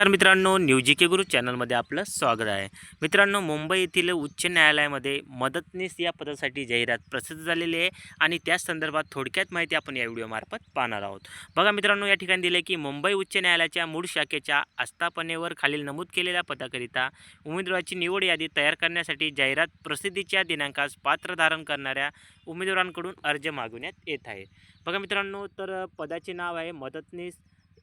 तर मित्रांनो न्यूजी के गुरु चॅनलमध्ये आपलं स्वागत आहे. मित्रांनो मुंबई येथील उच्च न्यायालयामध्ये मदतनीस या पदासाठी जाहिरात प्रसिद्ध झालेली आहे आणि त्याच संदर्भात थोडक्यात माहिती आपण या व्हिडिओमार्फत पाहणार आहोत. बघा मित्रांनो या ठिकाणी दिले की मुंबई उच्च न्यायालयाच्या मूळ शाखेच्या आस्थापनेवर खालील नमूद केलेल्या पदाकरिता उमेदवाराची निवड यादी तयार करण्यासाठी जाहिरात प्रसिद्धीच्या दिनांकास पात्र धारण करणाऱ्या उमेदवारांकडून अर्ज मागवण्यात येत आहे. बघा मित्रांनो तर पदाचे नाव आहे मदतनीस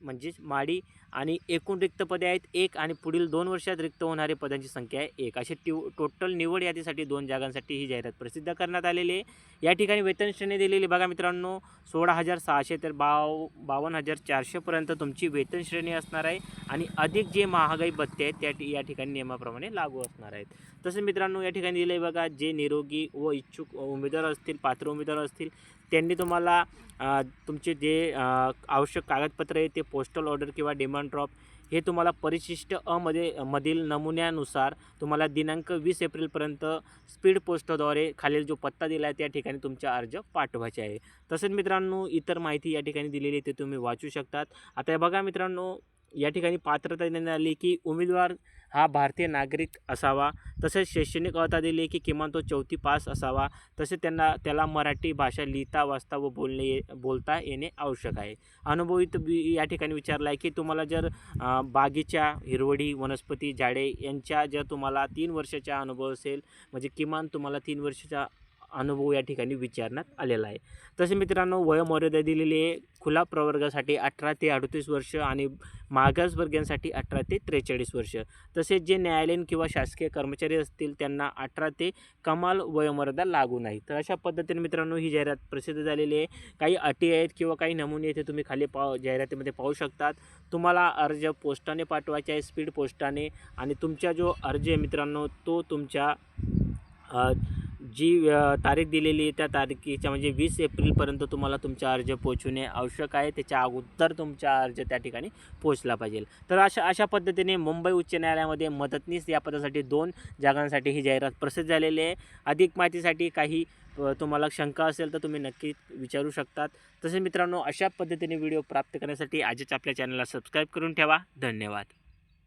म्हणजेच माडी आणि एकूण रिक्त पदे आहेत एक आणि पुढील दोन वर्षात रिक्त होणारे पदांची संख्या आहे एक. अशी टिव टोटल निवड यादीसाठी दोन जागांसाठी ही जाहिरात प्रसिद्ध करण्यात आलेली आहे. या ठिकाणी वेतन श्रेणी दिलेली बघा मित्रांनो सोळा हजार सहाशे तर बाव बावन्न हजार चारशेपर्यंत तुमची वेतन श्रेणी असणार आहे आणि अधिक जे महागाई भत्ते आहेत त्या या ठिकाणी नियमाप्रमाणे लागू असणार आहेत. तसेच मित्रांनो या ठिकाणी दिले बघा जे निरोगी व इच्छुक उमेदवार असतील पात्र उमेदवार असतील त्यांनी तुम्हाला तुमचे जे आवश्यक कागदपत्र आहे ते पोस्टल ऑर्डर किंवा डिमांड ड्रॉप हे तुम्हाला परिशिष्ट अमध्ये मधील नमुन्यानुसार तुम्हाला दिनांक वीस एप्रिलपर्यंत स्पीड पोस्टद्वारे खालील जो पत्ता दिला आहे त्या ठिकाणी तुमचा अर्ज पाठवायचे आहे. तसेच मित्रांनो इतर माहिती या ठिकाणी दिलेली आहे ते तुम्ही वाचू शकतात. आता हे बघा मित्रांनो या ठिकाणी पात्रता देण्यात आली की उमेदवार हा भारतीय नागरिक असावा. तसेच शैक्षणिक अर्हता दिली की किमान तो चौथी पास असावा. तसेच त्यांना त्याला मराठी भाषा लिहिता वाचता व बोलणे ये- बोलता येणे आवश्यक आहे. अनुभवित बी- या ठिकाणी विचारला आहे की तुम्हाला जर अ, बागेच्या हिरवडी वनस्पती झाडे यांच्या जर तुम्हाला तीन वर्षाचा अनुभव असेल म्हणजे किमान तुम्हाला तीन वर्षाचा अनुभव या ठिकाणी विचारण्यात आलेला आहे. तसे मित्रांनो वयोमर्यादा दिलेली आहे. खुला प्रवर्गासाठी अठरा ते अडतीस वर्ष आणि मागासवर्गीयांसाठी अठरा ते त्रेचाळीस वर्ष. तसेच जे न्यायालयीन किंवा शासकीय कर्मचारी असतील त्यांना अठरा ते कमाल वयोमर्यादा लागू नाही. तर अशा पद्धतीने मित्रांनो ही जाहिरात प्रसिद्ध झालेली आहे. काही अटी आहेत किंवा काही नमुने आहेत ते तुम्ही खाली पाव जाहिरातीमध्ये पाहू शकतात. तुम्हाला अर्ज पोस्टाने पाठवायचा आहे स्पीड पोस्टाने. आणि तुमचा जो अर्ज आहे मित्रांनो तो तुमच्या जी तारीख दिलेली आहे त्या तारखेच्या म्हणजे वीस एप्रिलपर्यंत तुम्हाला तुमचा अर्ज पोहोचवणे आवश्यक आहे. त्याच्या अगोदर तुमचा अर्ज त्या ठिकाणी पोहोचला पाहिजे. तर अशा अशा पद्धतीने मुंबई उच्च न्यायालयामध्ये मदतनीस या पदासाठी दोन जागांसाठी ही जाहिरात प्रसिद्ध झालेली आहे. अधिक माहितीसाठी काही तुम्हाला शंका असेल तर तुम्ही नक्की विचारू शकतात. तसेच मित्रांनो अशा पद्धतीने व्हिडिओ प्राप्त करण्यासाठी आजच आपल्या चॅनलला सबस्क्राईब करून ठेवा. धन्यवाद.